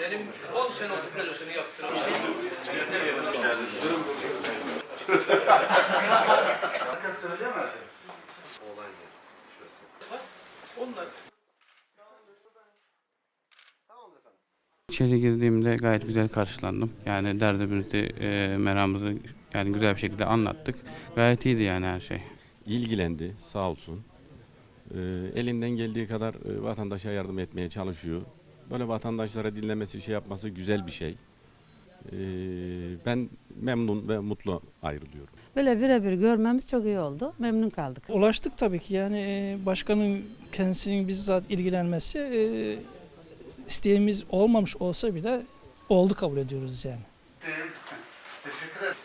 Benim 10 sene okul plazasını yaptım. Herkes söyleyemez. Onlar İçeri girdiğimde gayet güzel karşılandım. Yani derdimizi, e, meramımızı yani güzel bir şekilde anlattık. Gayet iyiydi yani her şey. ilgilendi sağ olsun. Ee, elinden geldiği kadar e, vatandaşa yardım etmeye çalışıyor. Böyle vatandaşlara dinlemesi, şey yapması güzel bir şey. Ee, ben memnun ve mutlu ayrılıyorum. Böyle birebir görmemiz çok iyi oldu. Memnun kaldık. Ulaştık tabii ki yani e, başkanın kendisinin bizzat ilgilenmesi e, isteğimiz olmamış olsa bile oldu kabul ediyoruz yani. Teşekkür ederim.